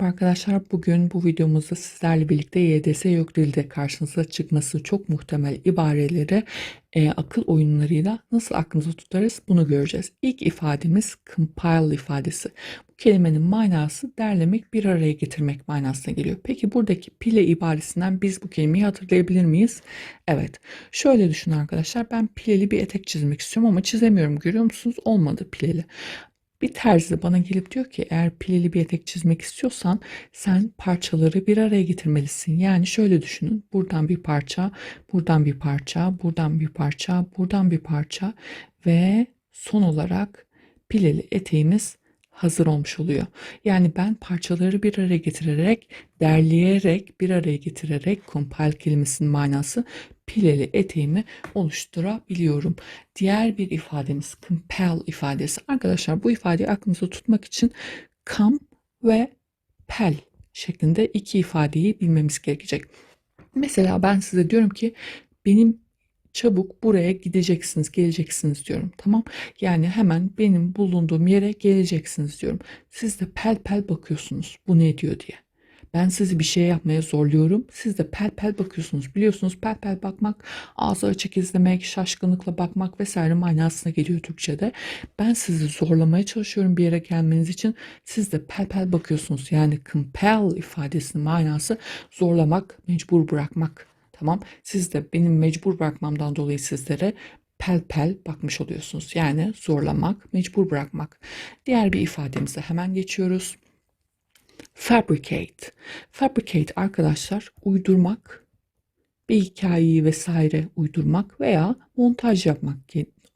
Arkadaşlar bugün bu videomuzda sizlerle birlikte YDS yok dilde karşınıza çıkması çok muhtemel ibareleri e, akıl oyunlarıyla nasıl aklımıza tutarız bunu göreceğiz. İlk ifademiz compile ifadesi. Bu kelimenin manası derlemek bir araya getirmek manasına geliyor. Peki buradaki pile ibaresinden biz bu kelimeyi hatırlayabilir miyiz? Evet. Şöyle düşünün arkadaşlar ben pileli bir etek çizmek istiyorum ama çizemiyorum görüyor musunuz? Olmadı pileli. Bir terzi bana gelip diyor ki eğer pileli bir etek çizmek istiyorsan sen parçaları bir araya getirmelisin. Yani şöyle düşünün. Buradan bir parça, buradan bir parça, buradan bir parça, buradan bir parça ve son olarak pileli eteğimiz hazır olmuş oluyor. Yani ben parçaları bir araya getirerek, derleyerek, bir araya getirerek compile kelimesinin manası pileli eteğimi oluşturabiliyorum. Diğer bir ifademiz compel ifadesi. Arkadaşlar bu ifadeyi aklımızda tutmak için come ve pel şeklinde iki ifadeyi bilmemiz gerekecek. Mesela ben size diyorum ki benim çabuk buraya gideceksiniz, geleceksiniz diyorum. Tamam? Yani hemen benim bulunduğum yere geleceksiniz diyorum. Siz de pel pel bakıyorsunuz. Bu ne diyor diye. Ben sizi bir şey yapmaya zorluyorum. Siz de pel pel bakıyorsunuz. Biliyorsunuz pel pel bakmak, ağzı açık izlemek, şaşkınlıkla bakmak vesaire manasına geliyor Türkçe'de. Ben sizi zorlamaya çalışıyorum bir yere gelmeniz için. Siz de pel pel bakıyorsunuz. Yani compel ifadesinin manası zorlamak, mecbur bırakmak. Tamam. Siz de benim mecbur bırakmamdan dolayı sizlere pel pel bakmış oluyorsunuz. Yani zorlamak, mecbur bırakmak. Diğer bir ifademize hemen geçiyoruz. Fabricate. Fabricate arkadaşlar uydurmak, bir hikayeyi vesaire uydurmak veya montaj yapmak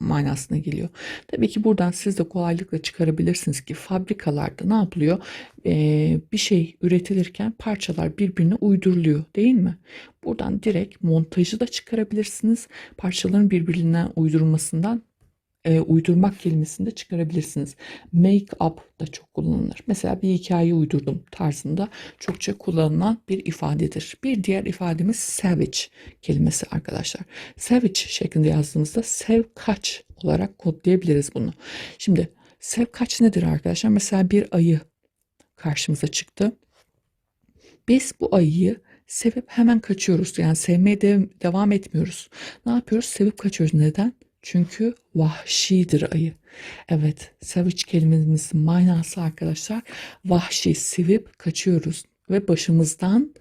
manasına geliyor. Tabii ki buradan siz de kolaylıkla çıkarabilirsiniz ki fabrikalarda ne yapılıyor? Ee, bir şey üretilirken parçalar birbirine uyduruluyor değil mi? Buradan direkt montajı da çıkarabilirsiniz. Parçaların birbirinden uydurulmasından e, uydurmak kelimesini de çıkarabilirsiniz. Make up da çok kullanılır. Mesela bir hikaye uydurdum tarzında çokça kullanılan bir ifadedir. Bir diğer ifademiz savage kelimesi arkadaşlar. Savage şeklinde yazdığımızda sev kaç olarak kodlayabiliriz bunu. Şimdi sev kaç nedir arkadaşlar? Mesela bir ayı karşımıza çıktı. Biz bu ayıyı sevip hemen kaçıyoruz. Yani sevmeye de devam etmiyoruz. Ne yapıyoruz? Sevip kaçıyoruz. Neden? Çünkü vahşidir ayı. Evet, savage kelimemizin manası arkadaşlar vahşi, sevip kaçıyoruz ve başımızdan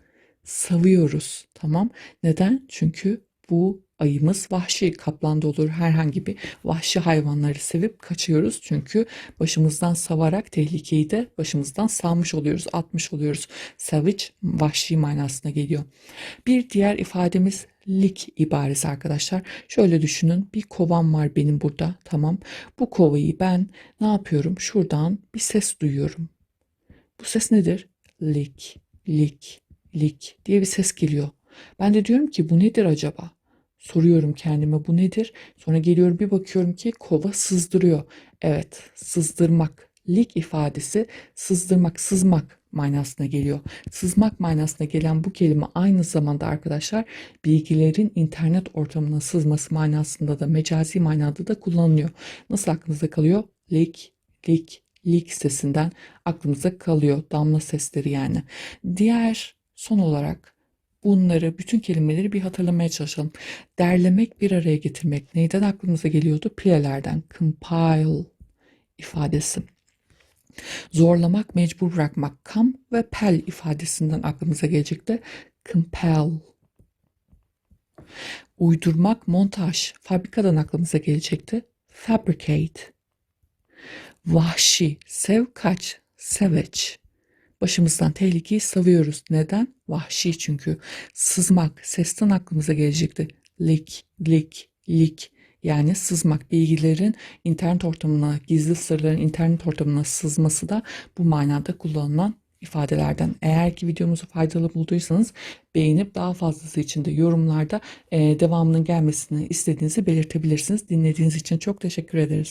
savıyoruz. Tamam? Neden? Çünkü bu ayımız vahşi kaplan da olur herhangi bir vahşi hayvanları sevip kaçıyoruz. Çünkü başımızdan savarak tehlikeyi de başımızdan salmış oluyoruz, atmış oluyoruz. Savage vahşi manasına geliyor. Bir diğer ifademiz lik ibaresi arkadaşlar. Şöyle düşünün bir kovam var benim burada tamam. Bu kovayı ben ne yapıyorum? Şuradan bir ses duyuyorum. Bu ses nedir? Lik, lik, lik diye bir ses geliyor. Ben de diyorum ki bu nedir acaba? Soruyorum kendime bu nedir? Sonra geliyorum bir bakıyorum ki kova sızdırıyor. Evet sızdırmak. Lik ifadesi sızdırmak, sızmak manasına geliyor. Sızmak manasına gelen bu kelime aynı zamanda arkadaşlar bilgilerin internet ortamına sızması manasında da mecazi manada da kullanılıyor. Nasıl aklınızda kalıyor? Lik, lik, lik sesinden aklımıza kalıyor. Damla sesleri yani. Diğer son olarak bunları, bütün kelimeleri bir hatırlamaya çalışalım. Derlemek, bir araya getirmek neyden aklımıza geliyordu? Pilelerden. Compile ifadesi. Zorlamak, mecbur bırakmak. Come ve pel ifadesinden aklımıza gelecekti. Compel. Uydurmak, montaj. Fabrikadan aklımıza gelecekti. Fabricate. Vahşi, sev kaç, savage. Başımızdan tehlikeyi savuyoruz. Neden? Vahşi çünkü. Sızmak, sesten aklımıza gelecekti. Lik, lik, lik. Yani sızmak bilgilerin internet ortamına, gizli sırların internet ortamına sızması da bu manada kullanılan ifadelerden. Eğer ki videomuzu faydalı bulduysanız beğenip daha fazlası için de yorumlarda devamının gelmesini istediğinizi belirtebilirsiniz. Dinlediğiniz için çok teşekkür ederiz.